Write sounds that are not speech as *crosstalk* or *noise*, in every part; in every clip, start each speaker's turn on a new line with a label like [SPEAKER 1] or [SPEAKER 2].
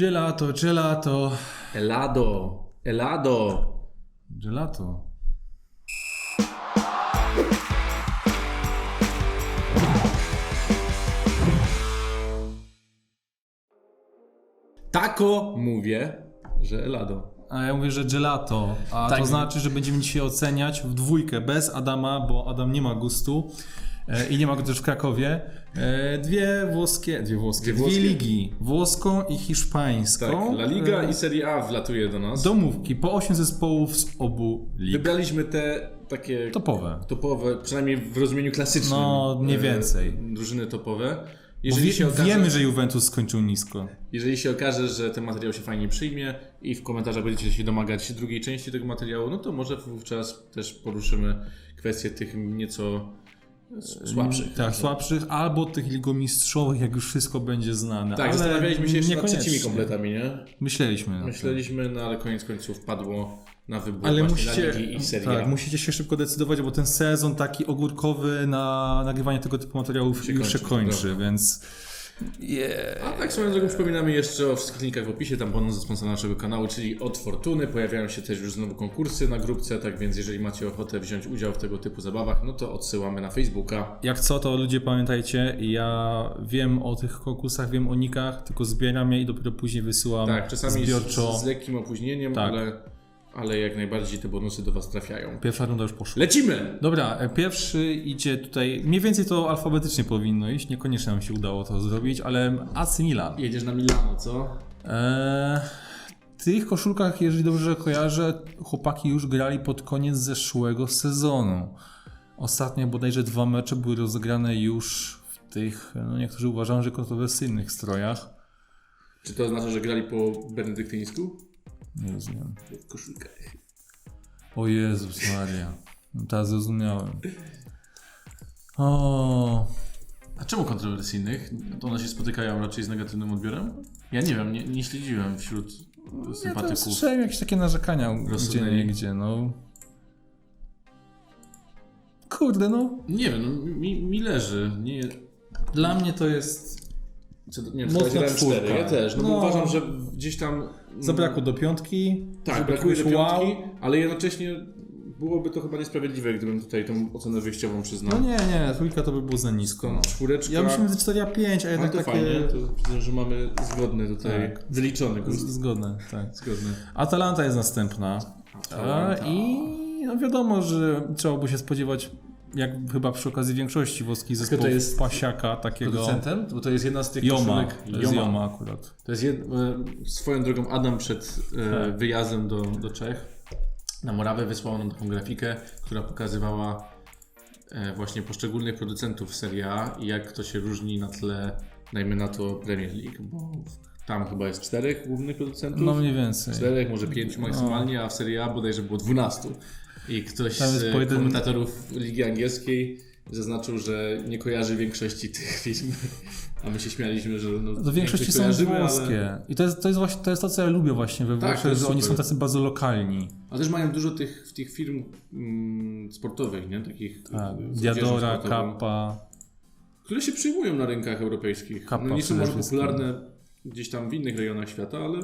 [SPEAKER 1] Gelato, gelato.
[SPEAKER 2] Elado, Elado.
[SPEAKER 1] Gelato.
[SPEAKER 2] Tako mówię, że Elado.
[SPEAKER 1] A ja mówię, że gelato. A
[SPEAKER 2] Tak.
[SPEAKER 1] to znaczy, że będziemy dzisiaj oceniać w dwójkę bez Adama, bo Adam nie ma gustu. E, I nie ma go też w Krakowie. E, dwie włoskie, dwie włoskie,
[SPEAKER 2] Dwie
[SPEAKER 1] dwie, ligi. Włoską i hiszpańską.
[SPEAKER 2] Tak, La Liga
[SPEAKER 1] E,
[SPEAKER 2] i Serie A wlatuje do nas.
[SPEAKER 1] Domówki po 8 zespołów z obu lig.
[SPEAKER 2] Wybraliśmy te takie
[SPEAKER 1] Topowe.
[SPEAKER 2] topowe, przynajmniej w rozumieniu klasycznym.
[SPEAKER 1] No, mniej więcej.
[SPEAKER 2] Drużyny topowe. Jeżeli
[SPEAKER 1] wie,
[SPEAKER 2] się, okaże,
[SPEAKER 1] wiemy, że Juventus skończył nisko.
[SPEAKER 2] jeżeli się okaże, że ten materiał się fajnie przyjmie i w komentarzach będziecie się domagać drugiej części tego materiału, no to może wówczas też poruszymy kwestię tych nieco słabszych.
[SPEAKER 1] Tak, słabszych, albo tych ligomistrzowych, jak już wszystko będzie znane.
[SPEAKER 2] Tak,
[SPEAKER 1] ale
[SPEAKER 2] zastanawialiśmy się jeszcze nad trzecimi kompletami, nie?
[SPEAKER 1] Myśleliśmy.
[SPEAKER 2] Myśleliśmy, no ale koniec końców padło na wybór
[SPEAKER 1] Ale musicie,
[SPEAKER 2] i Serie
[SPEAKER 1] tak, musicie się szybko decydować, bo ten sezon taki ogórkowy na nagrywanie tego typu materiałów
[SPEAKER 2] Się
[SPEAKER 1] już się
[SPEAKER 2] kończy,
[SPEAKER 1] kończy, więc yeah.
[SPEAKER 2] A tak swoją drogą przypominamy jeszcze o wszystkich linkach w opisie, tam bonus ze sponsora naszego kanału, czyli od Fortuny. Pojawiają się też już znowu konkursy na grupce, tak więc jeżeli macie ochotę wziąć udział w tego typu zabawach, no to odsyłamy na Facebooka.
[SPEAKER 1] Jak co, to ludzie pamiętajcie, ja wiem o tych konkursach, wiem o nikach, tylko zbieram je i dopiero później wysyłam
[SPEAKER 2] Tak, czasami z, z lekkim opóźnieniem,
[SPEAKER 1] Tak.
[SPEAKER 2] ale, ale jak najbardziej te bonusy do Was trafiają.
[SPEAKER 1] Pierwsza runda już poszła.
[SPEAKER 2] Lecimy!
[SPEAKER 1] Dobra, e, pierwszy idzie tutaj, mniej więcej to alfabetycznie powinno iść, niekoniecznie nam się udało to zrobić, ale AC Milan.
[SPEAKER 2] Jedziesz na Milano, co?
[SPEAKER 1] Eee, w tych koszulkach, jeżeli dobrze kojarzę, chłopaki już grali pod koniec zeszłego sezonu. Ostatnie bodajże dwa mecze były rozegrane już w tych, no niektórzy uważają, że kontrowersyjnych strojach.
[SPEAKER 2] Czy to oznacza, że grali po benedyktyńsku?
[SPEAKER 1] Nie rozumiem.
[SPEAKER 2] W koszulkach.
[SPEAKER 1] O Jezus Maria. No teraz zrozumiałem. O,
[SPEAKER 2] A czemu kontrowersyjnych? To one się spotykają raczej z negatywnym odbiorem? Ja nie wiem, nie, nie śledziłem wśród
[SPEAKER 1] ja
[SPEAKER 2] sympatyków.
[SPEAKER 1] słyszałem jakieś takie narzekania gdzie nie gdzie, no. Kurde, no.
[SPEAKER 2] Nie wiem, no, mi, mi leży. Nie,
[SPEAKER 1] Dla mnie to jest
[SPEAKER 2] co, nie wiem,
[SPEAKER 1] Mocna czwórka.
[SPEAKER 2] Ja też, no, bo
[SPEAKER 1] No.
[SPEAKER 2] uważam, że gdzieś tam...
[SPEAKER 1] Zabrakło do piątki.
[SPEAKER 2] Tak, brakuje do piątki, ale jednocześnie byłoby to chyba niesprawiedliwe, gdybym tutaj tą ocenę wyjściową przyznał.
[SPEAKER 1] No nie, nie, trójka to by było za nisko. No.
[SPEAKER 2] Czwóreczka...
[SPEAKER 1] Ja myślę między 4 a 5, a jednak
[SPEAKER 2] to
[SPEAKER 1] takie...
[SPEAKER 2] fajnie, to widzę, że mamy zgodny tutaj,
[SPEAKER 1] Tak.
[SPEAKER 2] wyliczony
[SPEAKER 1] Z-
[SPEAKER 2] gust.
[SPEAKER 1] Zgodne, tak.
[SPEAKER 2] Zgodny.
[SPEAKER 1] Atalanta jest następna.
[SPEAKER 2] Atalanta.
[SPEAKER 1] A, I no wiadomo, że trzeba by się spodziewać, jak chyba przy okazji większości włoskich zespołów,
[SPEAKER 2] to jest
[SPEAKER 1] pasiaka takiego.
[SPEAKER 2] Producentem? Bo to jest jedna z tych
[SPEAKER 1] Joma.
[SPEAKER 2] koszulek.
[SPEAKER 1] To jest Joma akurat.
[SPEAKER 2] To jest jed... e, swoją drogą Adam przed e,
[SPEAKER 1] Tak.
[SPEAKER 2] wyjazdem do, do Czech na Morawę wysłał nam taką grafikę, która pokazywała e, właśnie poszczególnych producentów Serie A i jak to się różni na tle, dajmy na to Premier League, bo tam chyba jest czterech głównych producentów.
[SPEAKER 1] No mniej więcej.
[SPEAKER 2] Czterech, może pięciu maksymalnie, a w Serie A bodajże było dwunastu. I ktoś z
[SPEAKER 1] po jeden-
[SPEAKER 2] komentatorów Ligi Angielskiej zaznaczył, że nie kojarzy większości tych *laughs* firm. A my się śmialiśmy, że no,
[SPEAKER 1] To w większości są włoskie.
[SPEAKER 2] Ale,
[SPEAKER 1] I to jest, to, jest właśnie, to jest to, co ja lubię właśnie we
[SPEAKER 2] Tak,
[SPEAKER 1] Włoszech, że oni są tacy bardzo lokalni.
[SPEAKER 2] ale też mają dużo tych, tych firm mm, sportowych, nie? Takich
[SPEAKER 1] Tak.
[SPEAKER 2] z
[SPEAKER 1] Diadora, Kappa.
[SPEAKER 2] Które się przyjmują na rynkach europejskich.
[SPEAKER 1] Kappa
[SPEAKER 2] no, nie są może popularne gdzieś tam w innych rejonach świata, ale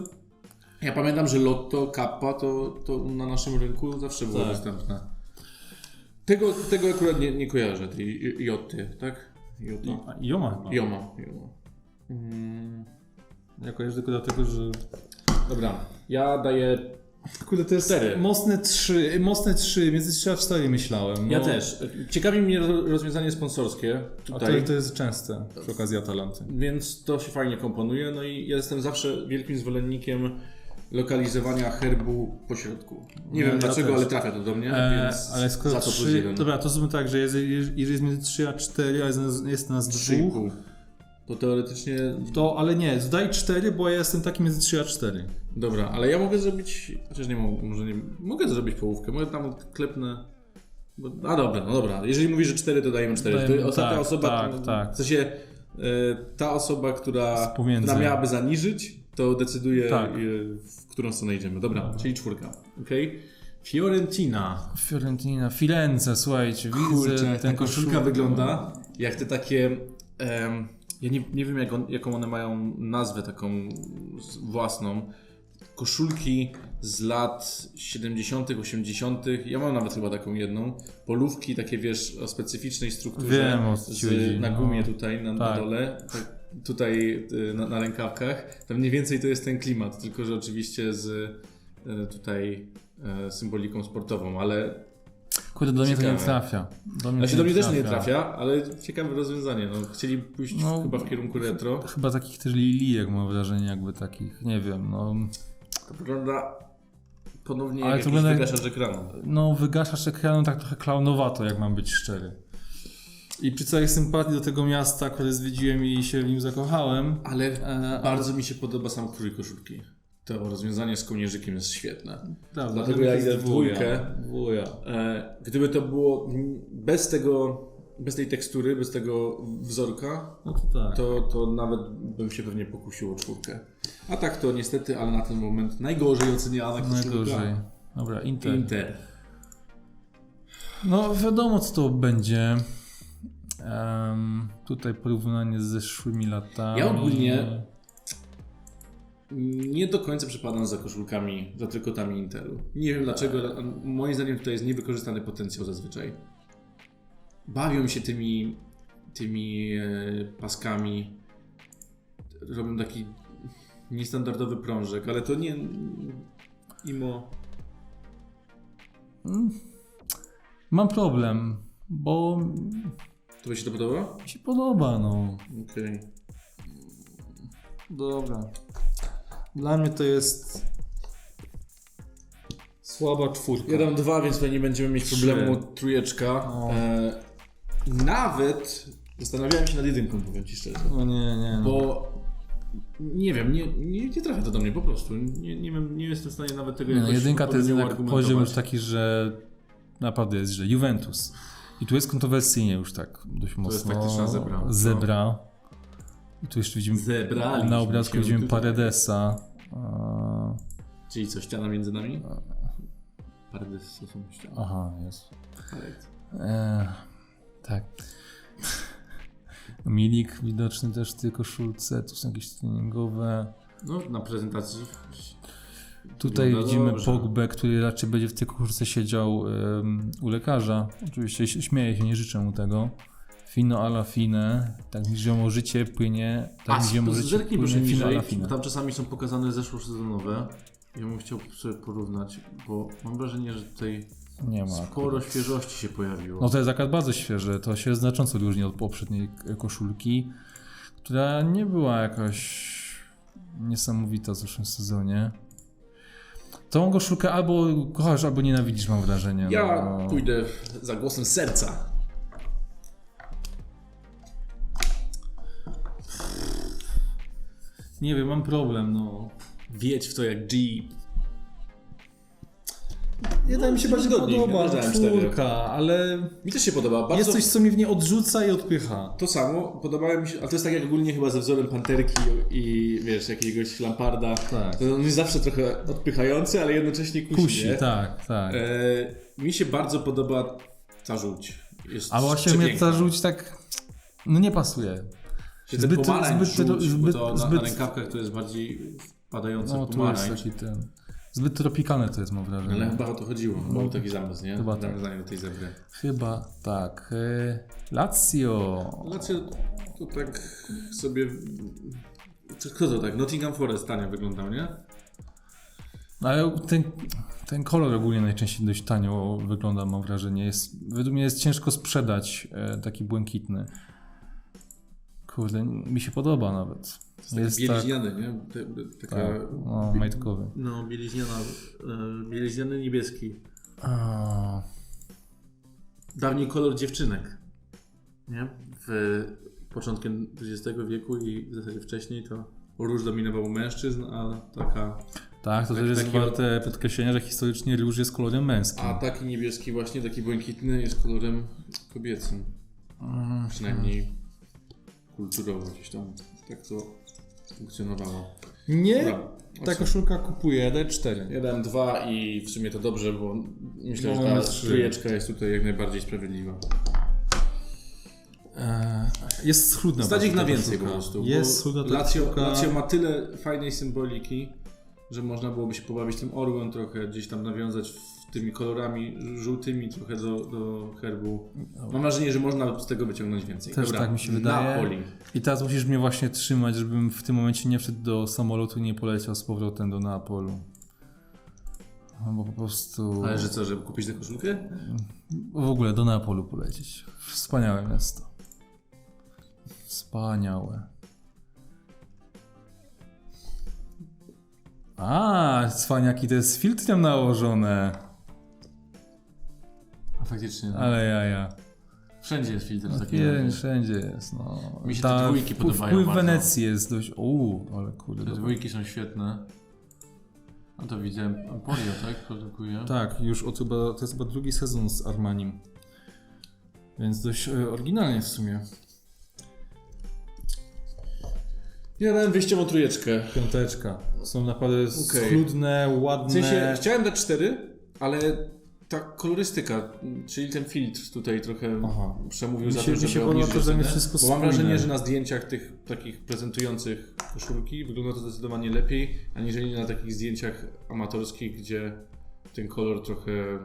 [SPEAKER 2] ja pamiętam, że Lotto, Kappa to, to na naszym rynku zawsze było
[SPEAKER 1] Tak.
[SPEAKER 2] dostępne. Tego, tego akurat nie, nie kojarzę, tej Joty, tak? Jota.
[SPEAKER 1] Joma chyba.
[SPEAKER 2] Joma. Joma. Mm,
[SPEAKER 1] Ja kojarzę tylko dlatego, że...
[SPEAKER 2] dobra, ja daję
[SPEAKER 1] Kurde, to jest
[SPEAKER 2] Cztery.
[SPEAKER 1] mocne 3, mocne 3, między 3 a 4 myślałem.
[SPEAKER 2] Ja
[SPEAKER 1] no.
[SPEAKER 2] też. Ciekawi mnie ro- rozwiązanie sponsorskie
[SPEAKER 1] A to,
[SPEAKER 2] tutaj,
[SPEAKER 1] to jest częste przy okazji Atalanty.
[SPEAKER 2] więc to się fajnie komponuje. No i ja jestem zawsze wielkim zwolennikiem lokalizowania herbu po środku. Nie
[SPEAKER 1] No,
[SPEAKER 2] wiem
[SPEAKER 1] ja
[SPEAKER 2] dlaczego,
[SPEAKER 1] też.
[SPEAKER 2] ale trafia to do mnie,
[SPEAKER 1] E,
[SPEAKER 2] więc
[SPEAKER 1] ale skoro
[SPEAKER 2] za to plus
[SPEAKER 1] 3,
[SPEAKER 2] jeden.
[SPEAKER 1] dobra, to zróbmy tak, że jest, jeżeli jest między 3 a 4, a jest nas, jest nas
[SPEAKER 2] Trzy i
[SPEAKER 1] dwóch,
[SPEAKER 2] pół. To teoretycznie...
[SPEAKER 1] to, ale nie, daj 4, bo ja jestem taki między 3 a 4.
[SPEAKER 2] Dobra, ale ja mogę zrobić... Chociaż nie mogę, może nie... Mogę zrobić połówkę, mogę tam klepnę... A dobra, no dobra. Jeżeli mówisz, że 4, to dajemy 4.
[SPEAKER 1] Dajemy-
[SPEAKER 2] to ostatnia
[SPEAKER 1] tak,
[SPEAKER 2] osoba...
[SPEAKER 1] tak, tak.
[SPEAKER 2] W sensie e, ta osoba, która, która miałaby zaniżyć, to decyduje,
[SPEAKER 1] Tak.
[SPEAKER 2] e, w którą stronę idziemy. Dobra, czyli czwórka. Okej. Fiorentina.
[SPEAKER 1] Fiorentina, Firenze, słuchajcie,
[SPEAKER 2] Kurczę,
[SPEAKER 1] widzę
[SPEAKER 2] jak ta koszulka wygląda jak te takie em, Ja nie, nie wiem, jak on, jaką one mają nazwę taką własną. Koszulki z lat 70., 80. Ja mam nawet chyba taką jedną. Polówki takie, wiesz, o specyficznej strukturze.
[SPEAKER 1] Wiem, o
[SPEAKER 2] z, na
[SPEAKER 1] no.
[SPEAKER 2] gumie tutaj na, na
[SPEAKER 1] Tak.
[SPEAKER 2] dole. Tak, tutaj y, na, na rękawkach. To mniej więcej to jest ten klimat, tylko że oczywiście z y, tutaj y, symboliką sportową, ale
[SPEAKER 1] Kurde, do mnie to nie
[SPEAKER 2] Ciekawe.
[SPEAKER 1] trafia. Do mnie,
[SPEAKER 2] Znaczy
[SPEAKER 1] to
[SPEAKER 2] do mnie też nie trafia, ale ciekawe rozwiązanie. No, chcieli pójść
[SPEAKER 1] No.
[SPEAKER 2] chyba w kierunku retro.
[SPEAKER 1] Chyba takich też lilijek mam wrażenie, jakby takich, nie wiem, no...
[SPEAKER 2] To wygląda ponownie
[SPEAKER 1] Ale
[SPEAKER 2] jak
[SPEAKER 1] to wygląda
[SPEAKER 2] wygaszacz ekranu.
[SPEAKER 1] No, wygaszasz ekranu tak trochę klaunowato, jak mam być szczery. I przy całej sympatii do tego miasta, które zwiedziłem i się w nim zakochałem,
[SPEAKER 2] Ale
[SPEAKER 1] e,
[SPEAKER 2] bardzo mi się podoba sam krój koszulki. To rozwiązanie z kołnierzykiem jest świetne.
[SPEAKER 1] Prawda,
[SPEAKER 2] Dlatego ja idę w dwójkę.
[SPEAKER 1] Wuja.
[SPEAKER 2] E, gdyby to było bez tego, bez tej tekstury, bez tego wzorka,
[SPEAKER 1] No to tak.
[SPEAKER 2] to, to nawet bym się pewnie pokusił o czwórkę. A tak to niestety, ale na ten moment najgorzej oceniana koszulka.
[SPEAKER 1] Najgorzej. Dobra, Inter.
[SPEAKER 2] Inter.
[SPEAKER 1] No wiadomo co to będzie. Em, tutaj porównanie z zeszłymi latami.
[SPEAKER 2] Ja ogólnie- Nie do końca przepadam za koszulkami, za trykotami Intelu. Nie wiem dlaczego, moim zdaniem tutaj jest niewykorzystany potencjał zazwyczaj. Bawią się tymi, tymi e, paskami. Robią taki niestandardowy prążek, ale to nie... Imo...
[SPEAKER 1] Mm. Mam problem, bo
[SPEAKER 2] To by się to podoba?
[SPEAKER 1] mi się podoba, no.
[SPEAKER 2] Okej.
[SPEAKER 1] Dobra. Dla mnie to jest słaba czwórka.
[SPEAKER 2] Ja dam dwa, więc tutaj nie będziemy mieć
[SPEAKER 1] Trzy.
[SPEAKER 2] problemu. Trójeczka.
[SPEAKER 1] No.
[SPEAKER 2] E, nawet zastanawiałem się nad jedynką, powiem Ci szczerze.
[SPEAKER 1] No nie, nie. No.
[SPEAKER 2] Bo nie wiem, nie, nie, nie trafia to do mnie po prostu. Nie, nie, wiem, nie jestem w stanie nawet tego
[SPEAKER 1] Nie, no,
[SPEAKER 2] jakoś
[SPEAKER 1] jedynka to jest
[SPEAKER 2] odpowiednio
[SPEAKER 1] jednak poziom już taki, że naprawdę jest, że Juventus. I tu jest kontrowersyjnie już tak dość mocno.
[SPEAKER 2] jest taktyczna zebra. No.
[SPEAKER 1] Zebra. I tu jeszcze widzimy
[SPEAKER 2] Zebraliśmy
[SPEAKER 1] na obrazku widzimy
[SPEAKER 2] tutaj.
[SPEAKER 1] Paredesa.
[SPEAKER 2] Czyli co, ściana między nami? Paredes to są ściany.
[SPEAKER 1] Aha, jest. E, tak. *laughs* Milik widoczny też w tej koszulce, tu są jakieś treningowe.
[SPEAKER 2] No, na prezentacji.
[SPEAKER 1] Tutaj
[SPEAKER 2] Wygląda
[SPEAKER 1] widzimy
[SPEAKER 2] dobrze.
[SPEAKER 1] Pogbę, który raczej będzie w tej koszulce siedział em, u lekarza. Oczywiście śmieję się, nie życzę mu tego. Fino alla fine, tak ziomo życie płynie, tak mi ziomo życie
[SPEAKER 2] zerknij proszę
[SPEAKER 1] płynie, fino alla fine.
[SPEAKER 2] tam czasami są pokazane zeszłosezonowe. Ja bym chciał sobie porównać, bo mam wrażenie, że tutaj
[SPEAKER 1] Nie ma.
[SPEAKER 2] sporo świeżości się pojawiło.
[SPEAKER 1] No to jest akurat bardzo świeże, to się znacząco różni od poprzedniej koszulki, która nie była jakaś niesamowita w zeszłym sezonie. Tą koszulkę albo kochasz, albo nienawidzisz, mam wrażenie.
[SPEAKER 2] Ja
[SPEAKER 1] no.
[SPEAKER 2] pójdę za głosem serca.
[SPEAKER 1] Nie wiem, mam problem, no.
[SPEAKER 2] Wiedź w to jak G.
[SPEAKER 1] Nie
[SPEAKER 2] da mi się bardziej
[SPEAKER 1] podoba,
[SPEAKER 2] podoba, cztery.
[SPEAKER 1] czwórka, ale
[SPEAKER 2] Mi też się podoba. Bardzo
[SPEAKER 1] jest coś, co mnie w nie odrzuca i odpycha.
[SPEAKER 2] to samo. Podobało mi się, ale to jest tak jak ogólnie chyba ze wzorem panterki i wiesz, jakiegoś lamparda.
[SPEAKER 1] Tak.
[SPEAKER 2] To on jest zawsze trochę odpychający, ale jednocześnie kusi.
[SPEAKER 1] Kusi,
[SPEAKER 2] nie?
[SPEAKER 1] tak, tak.
[SPEAKER 2] E, mi się bardzo podoba ta żółć. Jest
[SPEAKER 1] A właśnie mnie ta żółć tak, no nie pasuje.
[SPEAKER 2] Czy
[SPEAKER 1] zbyt-
[SPEAKER 2] pomarańcz
[SPEAKER 1] zbyt-
[SPEAKER 2] żółć,
[SPEAKER 1] zbyt-
[SPEAKER 2] to na,
[SPEAKER 1] zbyt-
[SPEAKER 2] na rękawkach to jest bardziej
[SPEAKER 1] No tu jest
[SPEAKER 2] pomarańcz.
[SPEAKER 1] taki ten, zbyt tropikalne to jest, mam wrażenie.
[SPEAKER 2] Ale chyba o to chodziło. No, był taki zamysł, nie?
[SPEAKER 1] chyba tak.
[SPEAKER 2] Do tej zebry.
[SPEAKER 1] Chyba tak. E, Lazio.
[SPEAKER 2] Lazio to tak sobie... Co- Kto to tak? Nottingham Forest tanio wyglądał, nie?
[SPEAKER 1] No, Ale ten, ten kolor ogólnie najczęściej dość tanio wygląda, mam wrażenie. Jest, według mnie jest ciężko sprzedać e, taki błękitny. Kurde, mi się podoba nawet.
[SPEAKER 2] Jest taki
[SPEAKER 1] Jest tak,
[SPEAKER 2] bieliźniany, nie? Taka...
[SPEAKER 1] tak no, majtkowy.
[SPEAKER 2] No, bieliźniana, e, bieliźniany niebieski.
[SPEAKER 1] A,
[SPEAKER 2] Dawniej kolor dziewczynek, nie? W początkiem XX wieku i w zasadzie wcześniej to róż dominował mężczyzn, a taka...
[SPEAKER 1] tak, to
[SPEAKER 2] Tak-
[SPEAKER 1] też jest
[SPEAKER 2] taki-
[SPEAKER 1] warte podkreślenia, że historycznie róż jest kolorem męskim.
[SPEAKER 2] A taki niebieski właśnie, taki błękitny jest kolorem kobiecym.
[SPEAKER 1] Mm,
[SPEAKER 2] Przynajmniej kulturowo gdzieś tam tak to funkcjonowało.
[SPEAKER 1] Nie,
[SPEAKER 2] Dobra,
[SPEAKER 1] ta koszulka kupuje D4.
[SPEAKER 2] Ja dam dwa i w sumie to dobrze, bo myślę,
[SPEAKER 1] No,
[SPEAKER 2] że ta
[SPEAKER 1] trzy.
[SPEAKER 2] trójeczka jest tutaj jak najbardziej sprawiedliwa.
[SPEAKER 1] E, Jest schludna.
[SPEAKER 2] Stać ich na więcej po prostu.
[SPEAKER 1] Jest schludna ta
[SPEAKER 2] Lazio,
[SPEAKER 1] koszulka.
[SPEAKER 2] Lazio ma tyle fajnej symboliki, że można byłoby się pobawić tym orłem trochę, gdzieś tam nawiązać w tymi kolorami żółtymi trochę do, do herbu. Mam wrażenie, że można z tego wyciągnąć więcej.
[SPEAKER 1] Też tak mi się wydaje.
[SPEAKER 2] Napoli.
[SPEAKER 1] I teraz musisz mnie właśnie trzymać, żebym w tym momencie nie wszedł do samolotu i nie poleciał z powrotem do Neapolu. No Bo po prostu...
[SPEAKER 2] Ale że co, żeby kupić tę koszulkę?
[SPEAKER 1] W ogóle do Neapolu polecieć. Wspaniałe miasto. Wspaniałe. A, cwaniaki, to jest filtrem nałożone.
[SPEAKER 2] A faktycznie.
[SPEAKER 1] Ale ja, ja.
[SPEAKER 2] Wszędzie jest filtr taki.
[SPEAKER 1] Nie, wszędzie jest, no.
[SPEAKER 2] Mi się te dwójki
[SPEAKER 1] wpływ-
[SPEAKER 2] podobają
[SPEAKER 1] Wpływ
[SPEAKER 2] bardzo.
[SPEAKER 1] Wenecji jest dość... Uuu, ale kurde.
[SPEAKER 2] Te
[SPEAKER 1] dobra.
[SPEAKER 2] dwójki są świetne. A to widzę, Emporio, tak? Produkuje.
[SPEAKER 1] Tak, już od chyba, to jest chyba drugi sezon z Armanim. Więc dość e, oryginalnie w sumie.
[SPEAKER 2] Ja dałem wyjściową trójeczkę.
[SPEAKER 1] Piąteczka. Są naprawdę
[SPEAKER 2] Okej.
[SPEAKER 1] schludne, ładne.
[SPEAKER 2] W sensie chciałem dać 4, ale ta kolorystyka, czyli ten filtr tutaj trochę
[SPEAKER 1] Aha.
[SPEAKER 2] przemówił
[SPEAKER 1] Mi
[SPEAKER 2] za
[SPEAKER 1] mi
[SPEAKER 2] żeby
[SPEAKER 1] się
[SPEAKER 2] obniżyć
[SPEAKER 1] to, że nie wszystko
[SPEAKER 2] Bo mam wrażenie, że na zdjęciach tych takich prezentujących koszulki wygląda to zdecydowanie lepiej, aniżeli na takich zdjęciach amatorskich, gdzie ten kolor trochę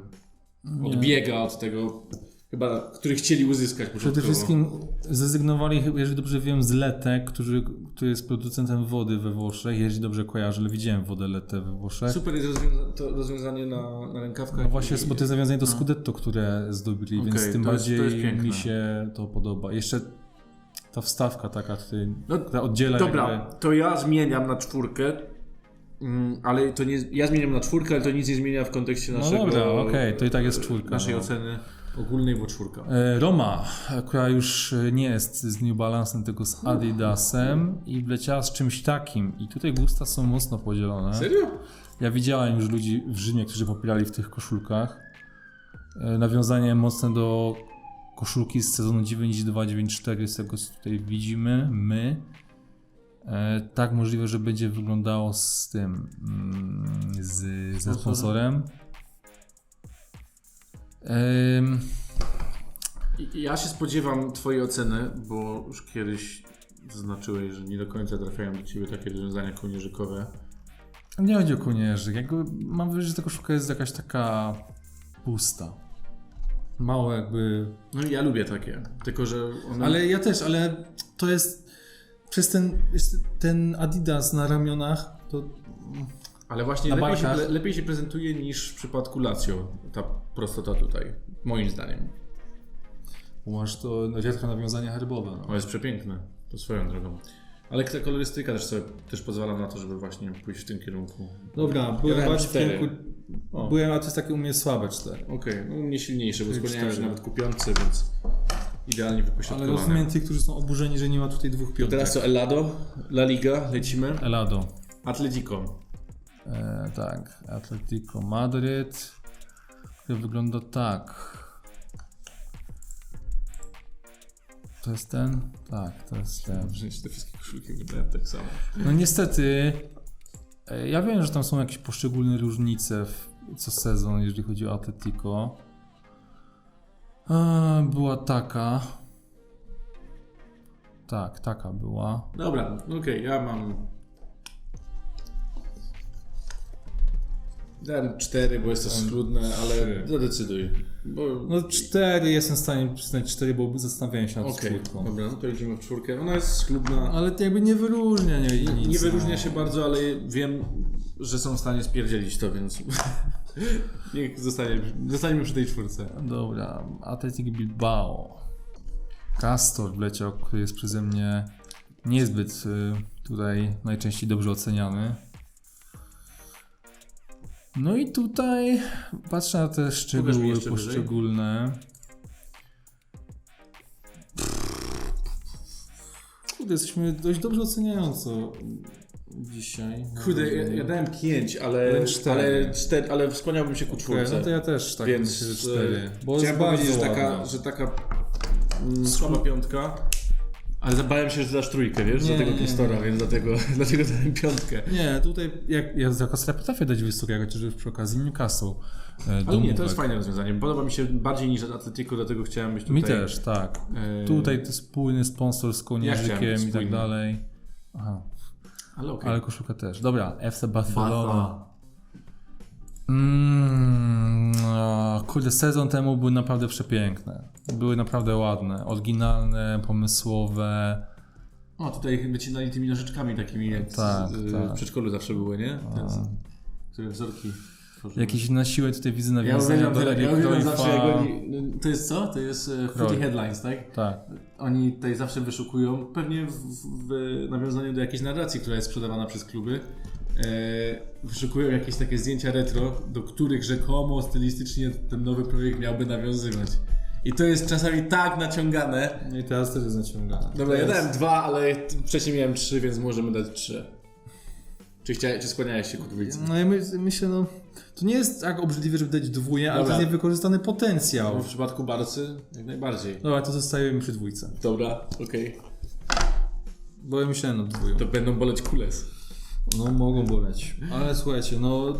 [SPEAKER 1] Nie.
[SPEAKER 2] odbiega od tego, chyba, który chcieli uzyskać
[SPEAKER 1] Przede wszystkim zrezygnowali, jeżeli dobrze wiem, z Lete, który, który jest producentem wody we Włoszech. Jeżeli dobrze kojarzę, ale widziałem wodę Lete we Włoszech.
[SPEAKER 2] Super jest rozwiąza- to rozwiązanie na, na rękawkach.
[SPEAKER 1] No właśnie, bo to jest nawiązanie do Scudetto, które zdobyli, więc
[SPEAKER 2] Okej,
[SPEAKER 1] tym
[SPEAKER 2] to jest- to jest
[SPEAKER 1] bardziej mi się to podoba. Jeszcze ta wstawka taka tutaj,
[SPEAKER 2] No,
[SPEAKER 1] która oddziela
[SPEAKER 2] Dobra,
[SPEAKER 1] jakby...
[SPEAKER 2] to ja zmieniam na czwórkę. Mm, ale to nie, ja zmieniam na czwórkę, ale to nic nie zmienia w kontekście
[SPEAKER 1] No
[SPEAKER 2] naszego,
[SPEAKER 1] dobra, okej, to i tak jest czwórka.
[SPEAKER 2] naszej
[SPEAKER 1] no.
[SPEAKER 2] oceny ogólnej, bo czwórka.
[SPEAKER 1] E, Roma, która już e, nie jest z New Balance'em, tylko z Adidasem i wleciała z czymś takim. I tutaj gusta są mocno podzielone.
[SPEAKER 2] Serio?
[SPEAKER 1] Ja widziałem już ludzi w Rzymie, którzy popierali w tych koszulkach. E, Nawiązanie mocne do koszulki z sezonu 92-94, z tego co tutaj widzimy, my. Tak możliwe, że będzie wyglądało z tym, mm, z, ze sponsorem.
[SPEAKER 2] Ja się spodziewam Twojej oceny, bo już kiedyś zaznaczyłeś, że nie do końca trafiają do Ciebie takie rozwiązania kołnierzykowe.
[SPEAKER 1] Nie chodzi o kołnierzyk. Jakby mam wrażenie, że ta koszulka jest jakaś taka pusta. Mało jakby...
[SPEAKER 2] No i ja lubię takie, tylko że one...
[SPEAKER 1] Ale ja też, ale to jest... Przez ten, ten Adidas na ramionach, to...
[SPEAKER 2] Ale właśnie lepiej się, le, lepiej się prezentuje niż w przypadku Lazio, ta prostota tutaj, moim zdaniem.
[SPEAKER 1] Masz to rzadko nawiązanie herbowe. No.
[SPEAKER 2] O, jest przepiękne, to swoją drogą. Ale ta kolorystyka też, sobie, też pozwala na to, żeby właśnie pójść w tym kierunku.
[SPEAKER 1] Dobra, byłem bardziej w kierunku...
[SPEAKER 2] O.
[SPEAKER 1] Byłem, a to jest takie u mnie słabe cztery.
[SPEAKER 2] Okej, no u mnie silniejsze, bo skłaniałem się nawet ku piątce, więc idealnie
[SPEAKER 1] Ale
[SPEAKER 2] wypośrodkowane.
[SPEAKER 1] rozumiem tych, którzy są oburzeni, że nie ma tutaj dwóch
[SPEAKER 2] To
[SPEAKER 1] piątek.
[SPEAKER 2] teraz co, Elado, La Liga, lecimy.
[SPEAKER 1] Elado.
[SPEAKER 2] Atletico.
[SPEAKER 1] E, tak, Atletico Madryt, który wygląda tak. To jest ten? Tak, to jest ten.
[SPEAKER 2] Że te wszystkie koszulki wyglądają tak samo.
[SPEAKER 1] No niestety, e, ja wiem, że tam są jakieś poszczególne różnice w, co sezon, jeżeli chodzi o Atletico. E, była taka. Tak, taka była.
[SPEAKER 2] Dobra, okej, ja mam... Dałem cztery, bo jest to schludne, ale zadecyduj. Bo...
[SPEAKER 1] No cztery, jestem w stanie przyznać cztery, bo zastanawiałem się nad
[SPEAKER 2] Okej,
[SPEAKER 1] czwórką.
[SPEAKER 2] dobra, no to idziemy w czwórkę. Ona jest schludna.
[SPEAKER 1] Ale to jakby nie wyróżnia nie,
[SPEAKER 2] Nie,
[SPEAKER 1] nic,
[SPEAKER 2] nie wyróżnia
[SPEAKER 1] no.
[SPEAKER 2] się bardzo, ale wiem, że są w stanie spierdzielić to, więc *laughs* niech zostanie, zostaniemy przy tej czwórce.
[SPEAKER 1] Dobra, Athletic Bilbao. Castor wleciał, który jest przeze mnie niezbyt y, tutaj najczęściej dobrze oceniany. No i tutaj patrzę na te szczegóły poszczególne. Kurde, jesteśmy dość dobrze oceniająco dzisiaj.
[SPEAKER 2] Kurde, ja, ja dałem pięć, ale,
[SPEAKER 1] Dałem cztery.
[SPEAKER 2] ale, cztery, ale skłaniałbym się ku czwórce.
[SPEAKER 1] no to ja też tak
[SPEAKER 2] Więc
[SPEAKER 1] myślę, że
[SPEAKER 2] e,
[SPEAKER 1] cztery. Bo
[SPEAKER 2] chciałem
[SPEAKER 1] jest
[SPEAKER 2] powiedzieć, że taka, że taka mm, słaba piątka Ale zabałem się, że dasz trójkę, wiesz,
[SPEAKER 1] Nie,
[SPEAKER 2] za tego
[SPEAKER 1] nie.
[SPEAKER 2] więc dlatego, *laughs* dlatego dałem piątkę.
[SPEAKER 1] Nie, tutaj jak, ja za Kostra potrafię dać wysokie, chociaż już przy okazji Newcastle. E,
[SPEAKER 2] Ale nie, to jest fajne rozwiązanie. Podoba mi się bardziej niż Atletico, dlatego chciałem być tutaj.
[SPEAKER 1] Mi też, tak.
[SPEAKER 2] e,
[SPEAKER 1] Tutaj to spójny sponsor z kołnierzykiem
[SPEAKER 2] być
[SPEAKER 1] i tak dalej. Aha,
[SPEAKER 2] Ale okej.
[SPEAKER 1] ale koszulka też. Dobra, FC Barcelona.
[SPEAKER 2] Barca.
[SPEAKER 1] Mm, kurde, sezon temu były naprawdę przepiękne. Były naprawdę ładne, oryginalne, pomysłowe.
[SPEAKER 2] O, tutaj wycinali tymi nożyczkami takimi, jak
[SPEAKER 1] Tak,
[SPEAKER 2] z,
[SPEAKER 1] tak.
[SPEAKER 2] w przedszkolu zawsze były, nie? Ten, które wzorki tworzyły.
[SPEAKER 1] Jakieś na siłę tutaj widzę
[SPEAKER 2] Ja
[SPEAKER 1] nawiązania
[SPEAKER 2] uwielbiam,
[SPEAKER 1] do Larry
[SPEAKER 2] ja uwielbiam zawsze, jak oni... To jest co? To jest e, Footy. Headlines, tak?
[SPEAKER 1] Tak.
[SPEAKER 2] Oni tutaj zawsze wyszukują, pewnie w, w, nawiązaniu do jakiejś narracji, która jest sprzedawana przez kluby, wyszukują jakieś takie zdjęcia retro, do których rzekomo stylistycznie ten nowy projekt miałby nawiązywać. I to jest czasami tak naciągane.
[SPEAKER 1] I teraz też jest naciągane.
[SPEAKER 2] Dobra, ja dałem dwa, ale wcześniej miałem trzy, więc możemy dać trzy. Czy, chciałeś, czy skłaniałeś się ku dwójce?
[SPEAKER 1] No ja my, myślę, no to nie jest tak obrzydliwe, żeby dać dwóje, ale to
[SPEAKER 2] Dobra.
[SPEAKER 1] jest niewykorzystany potencjał.
[SPEAKER 2] No, w przypadku Barcy jak najbardziej.
[SPEAKER 1] Dobra, to zostajemy przy dwójce.
[SPEAKER 2] Dobra, okej.
[SPEAKER 1] Bo ja myślałem nad dwóją.
[SPEAKER 2] To będą boleć kules.
[SPEAKER 1] No mogą boleć. Ale słuchajcie, no,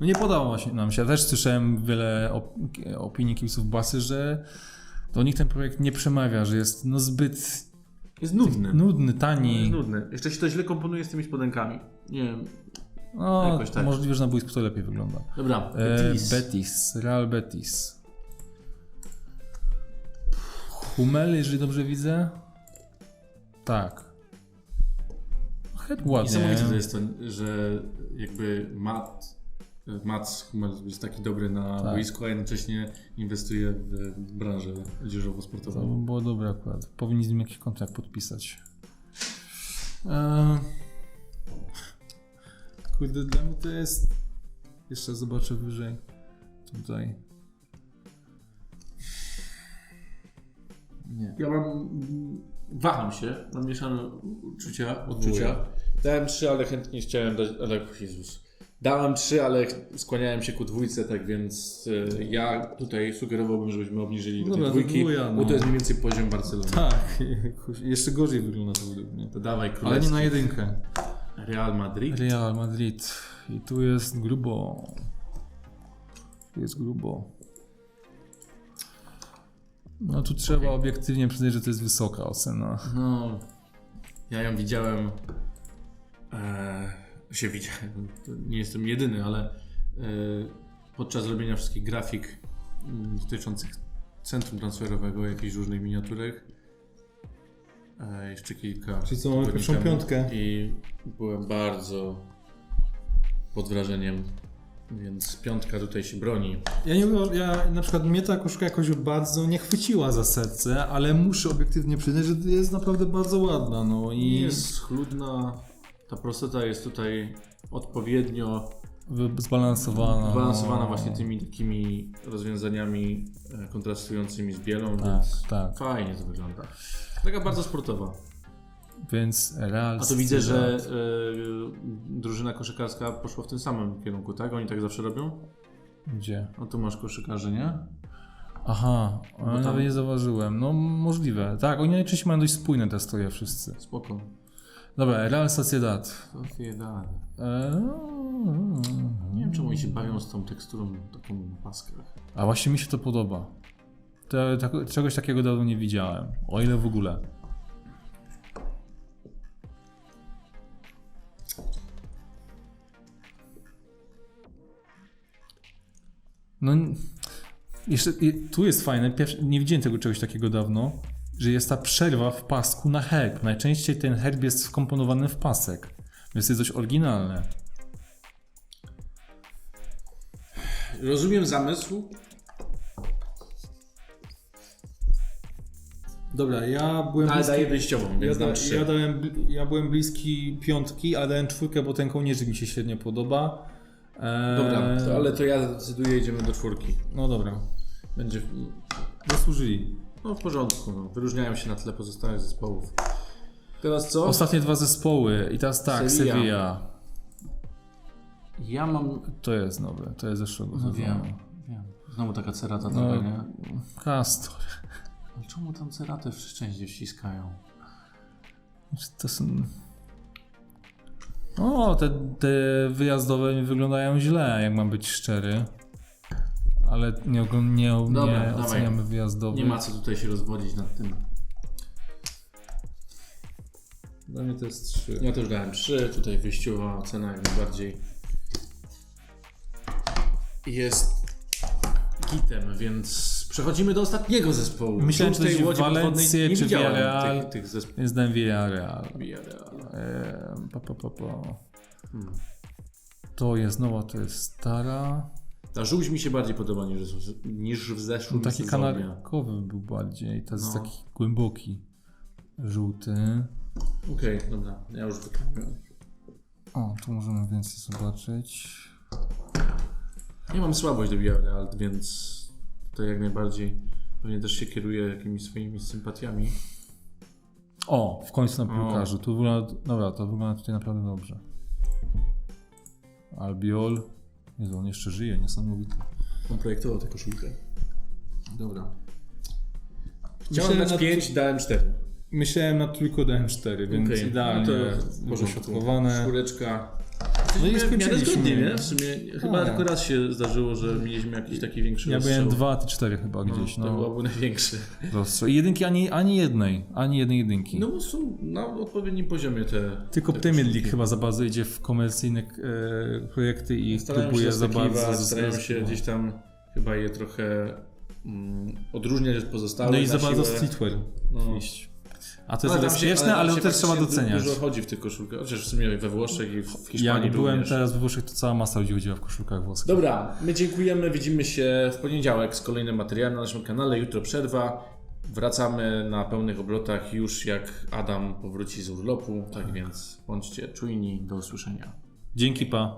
[SPEAKER 1] no nie podoba się nam się. Ja też słyszałem wiele op opinii kibiców Basy, że do nich ten projekt nie przemawia, że jest no zbyt
[SPEAKER 2] Jest nudny.
[SPEAKER 1] nudny,
[SPEAKER 2] Jest
[SPEAKER 1] tani.
[SPEAKER 2] nudny. Jeszcze się to źle komponuje z tymi spodenkami. Nie wiem.
[SPEAKER 1] No,
[SPEAKER 2] Jakoś tak.
[SPEAKER 1] możliwe, że na boisku to lepiej wygląda.
[SPEAKER 2] Dobra,
[SPEAKER 1] E,
[SPEAKER 2] Betis.
[SPEAKER 1] Betis, Real Betis. Hummel, jeżeli dobrze widzę. Tak. Chyba ładnie.
[SPEAKER 2] Niesamowite to jest to, że jakby Matt, Mats jest taki dobry na
[SPEAKER 1] Tak.
[SPEAKER 2] boisku, a jednocześnie inwestuje w branżę
[SPEAKER 1] To
[SPEAKER 2] odzieżowo-sportową.
[SPEAKER 1] by było dobre akurat. Powinni z nim jakiś kontrakt podpisać. Eee... Kurde, dla mnie to jest... Jeszcze zobaczę wyżej. Tutaj. Nie.
[SPEAKER 2] Ja mam... Waham się, mam mieszane uczucia, odczucia. Dałem trzy, ale chętnie chciałem dać, ale Jezus. Dałem trzy, ale skłaniałem się ku dwójce, tak więc e, ja tutaj sugerowałbym, żebyśmy obniżyli do tej
[SPEAKER 1] Dobra, to
[SPEAKER 2] dwójki, bo
[SPEAKER 1] no.
[SPEAKER 2] to jest mniej więcej poziom Barcelony.
[SPEAKER 1] Tak, *laughs* jeszcze gorzej wygląda to według mnie.
[SPEAKER 2] To dawaj
[SPEAKER 1] Ale nie
[SPEAKER 2] królewski.
[SPEAKER 1] na jedynkę.
[SPEAKER 2] Real Madrid.
[SPEAKER 1] Real Madrid. I tu jest grubo. Tu jest grubo. No tu trzeba obiektywnie przyznać, że to jest wysoka ocena.
[SPEAKER 2] No, ja ją widziałem. E, się widziałem. To nie jestem jedyny, ale e, podczas robienia wszystkich grafik mm, dotyczących centrum transferowego, jakichś różnych miniaturek. E, jeszcze kilka.
[SPEAKER 1] Czyli co, mamy pierwszą piątkę?
[SPEAKER 2] I byłem bardzo pod wrażeniem. Więc piątka tutaj się broni.
[SPEAKER 1] Ja nie ja na przykład mnie ta koszulka jakoś bardzo nie chwyciła za serce, ale muszę obiektywnie przyznać, że jest naprawdę bardzo ładna, no i
[SPEAKER 2] Jest schludna. Ta prostota jest tutaj odpowiednio
[SPEAKER 1] zbalansowana.
[SPEAKER 2] Balansowana
[SPEAKER 1] no.
[SPEAKER 2] właśnie tymi takimi rozwiązaniami e, kontrastującymi z bielą,
[SPEAKER 1] Tak,
[SPEAKER 2] więc
[SPEAKER 1] tak.
[SPEAKER 2] fajnie to wygląda. Taka bardzo sportowa.
[SPEAKER 1] Więc Real
[SPEAKER 2] A to widzę, że e, drużyna koszykarska poszła w tym samym kierunku, tak? Oni tak zawsze robią?
[SPEAKER 1] Gdzie?
[SPEAKER 2] No tu masz koszykarzy, nie?
[SPEAKER 1] Aha, ale
[SPEAKER 2] tam-
[SPEAKER 1] nawet nie zauważyłem. No możliwe. Tak, oni najczęściej mają dość spójne te stroje wszyscy.
[SPEAKER 2] Spoko.
[SPEAKER 1] Dobra, Real Sociedad.
[SPEAKER 2] Sociedad.
[SPEAKER 1] Eee,
[SPEAKER 2] Nie wiem, czemu oni się bawią z tą teksturą taką paskach.
[SPEAKER 1] A właśnie mi się to podoba. Tak, czegoś takiego dawno nie widziałem. O ile w ogóle. No, jeszcze tu jest fajne, pierwszy, nie widziałem tego czegoś takiego dawno, że jest ta przerwa w pasku na herb. Najczęściej ten herb jest wkomponowany w pasek, więc jest dość oryginalne.
[SPEAKER 2] Rozumiem zamysł.
[SPEAKER 1] Dobra, ja byłem
[SPEAKER 2] Ale daję wyjściową,
[SPEAKER 1] Ja,
[SPEAKER 2] więc
[SPEAKER 1] da,
[SPEAKER 2] trzy.
[SPEAKER 1] ja, dałem, ja byłem bliski piątki, a dałem czwórkę, bo ten kołnierzyk mi się średnio podoba. Eee,
[SPEAKER 2] Dobra, to, ale to ja decyduję, idziemy do czwórki.
[SPEAKER 1] No dobra,
[SPEAKER 2] Będzie
[SPEAKER 1] zasłużyli.
[SPEAKER 2] No, w porządku. No. Wyróżniają się na tle pozostałych zespołów. Teraz co?
[SPEAKER 1] Ostatnie dwa zespoły i teraz tak,
[SPEAKER 2] Sevilla.
[SPEAKER 1] Sevilla.
[SPEAKER 2] Ja mam.
[SPEAKER 1] To jest nowe, to jest zeszłego
[SPEAKER 2] No
[SPEAKER 1] sezonu.
[SPEAKER 2] wiem, wiem. Znowu taka cerata
[SPEAKER 1] No,
[SPEAKER 2] trochę, nie?
[SPEAKER 1] Castor.
[SPEAKER 2] Ale czemu tam ceratę wszędzie ściskają?
[SPEAKER 1] Znaczy, To są... O, te, te wyjazdowe nie wyglądają źle, jak mam być szczery. Ale nie, nie,
[SPEAKER 2] Dobra,
[SPEAKER 1] nie
[SPEAKER 2] dawaj.
[SPEAKER 1] oceniamy wyjazdowych.
[SPEAKER 2] Nie ma co tutaj się rozwodzić nad tym.
[SPEAKER 1] Dla mnie to jest 3.
[SPEAKER 2] Ja też dałem 3, tutaj wyjściowa ocena jak najbardziej jest gitem, więc przechodzimy do ostatniego zespołu.
[SPEAKER 1] Myślałem, czy
[SPEAKER 2] tej
[SPEAKER 1] to jest
[SPEAKER 2] łodzi
[SPEAKER 1] Valencję,
[SPEAKER 2] nie
[SPEAKER 1] czy Villarreal.
[SPEAKER 2] tych, tych zespołów.
[SPEAKER 1] Jest dałem Villarreal.
[SPEAKER 2] Villarreal.
[SPEAKER 1] Eee, pa, pa, pa, pa.
[SPEAKER 2] Hmm.
[SPEAKER 1] To jest nowa, to jest stara.
[SPEAKER 2] Ta żółć mi się bardziej podoba niż, niż w
[SPEAKER 1] No,
[SPEAKER 2] zeszłym
[SPEAKER 1] taki
[SPEAKER 2] sezonie.
[SPEAKER 1] kanarkowy był bardziej. To jest
[SPEAKER 2] No.
[SPEAKER 1] taki głęboki. Żółty.
[SPEAKER 2] Okej, dobra, ja już wykonałem.
[SPEAKER 1] O, tu możemy więcej zobaczyć.
[SPEAKER 2] Ja mam słabość do Villarreal, więc tutaj jak najbardziej pewnie też się kieruję jakimiś swoimi sympatiami.
[SPEAKER 1] O, w końcu na piłkarzu. Tu wygląda, dobra, to wygląda tutaj naprawdę dobrze. Albiol. Jezu, on jeszcze żyje, niesamowity.
[SPEAKER 2] On projektował tę koszulkę. Dobra. Chciałem dać
[SPEAKER 1] na
[SPEAKER 2] 5, dałem 4.
[SPEAKER 1] Myślałem na tylko dałem 4, więc
[SPEAKER 2] Okej,
[SPEAKER 1] idealnie
[SPEAKER 2] no to
[SPEAKER 1] może środkowane.
[SPEAKER 2] Czwóreczka.
[SPEAKER 1] No i skończyliśmy.
[SPEAKER 2] zgodnie, nie? W sumie chyba
[SPEAKER 1] Tak.
[SPEAKER 2] tylko raz się zdarzyło, że mieliśmy jakiś taki większy
[SPEAKER 1] Ja
[SPEAKER 2] rozstrzał.
[SPEAKER 1] byłem 2, ty 4 chyba gdzieś.
[SPEAKER 2] To
[SPEAKER 1] No,
[SPEAKER 2] byłoby największy.
[SPEAKER 1] rozstrzał. I jedynki ani, ani jednej, ani jednej jedynki.
[SPEAKER 2] No bo są na odpowiednim poziomie te.
[SPEAKER 1] Tylko
[SPEAKER 2] te
[SPEAKER 1] Premier. League chyba za bardzo idzie w komercyjne e, projekty i
[SPEAKER 2] Starają
[SPEAKER 1] próbuje za bardzo.
[SPEAKER 2] starają się gdzieś tam chyba je trochę mm, odróżniać od pozostałych.
[SPEAKER 1] No i za bardzo streetwear
[SPEAKER 2] No.
[SPEAKER 1] iść. A to jest
[SPEAKER 2] się-
[SPEAKER 1] bezpieczne,
[SPEAKER 2] tam
[SPEAKER 1] ale,
[SPEAKER 2] się
[SPEAKER 1] to też trzeba doceniać.
[SPEAKER 2] Dużo chodzi w tych koszulkach, chociaż w sumie we Włoszech i w Hiszpanii
[SPEAKER 1] Jak byłem
[SPEAKER 2] również.
[SPEAKER 1] teraz we Włoszech, to cała masa ludzi chodziła w koszulkach włoskich.
[SPEAKER 2] Dobra, my dziękujemy, widzimy się w poniedziałek z kolejnym materiałem na naszym kanale. Jutro przerwa. Wracamy na pełnych obrotach już jak Adam powróci z urlopu, tak więc bądźcie czujni. Do usłyszenia.
[SPEAKER 1] Dzięki pa.